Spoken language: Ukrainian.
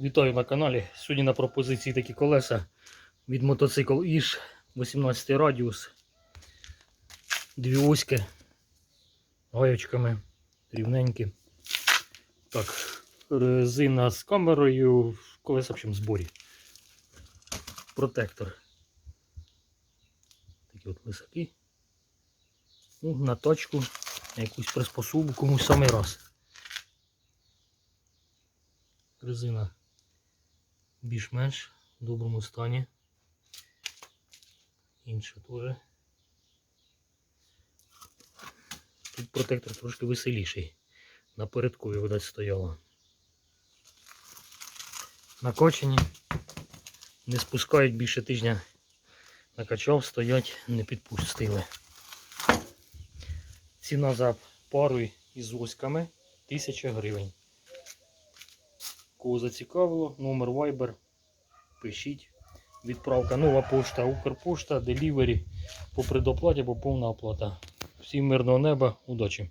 Вітаю на каналі. Сьогодні на пропозиції такі колеса від мотоцикл Іж 18 радіус. Дві оськи гаєчками рівненькі. Так, резина з камерою, колеса в общем, зборі. Протектор. Такі от лисаки. Ну, на точку, на якусь приспособу комусь самий раз. Резина більш-менш в доброму стані. Інша теж. Тут протектор трошки веселіший. На передкові, видать, стояла. Накочені. Не спускають більше тижня. Накачав, стоять, не підпустили. Ціна за пару із оськами 1000 гривень. Кого зацікавило, номер Viber, пишіть. Відправка нова пошта, Укрпошта, Делівері по предоплаті або повна оплата. Всім мирного неба, удачі!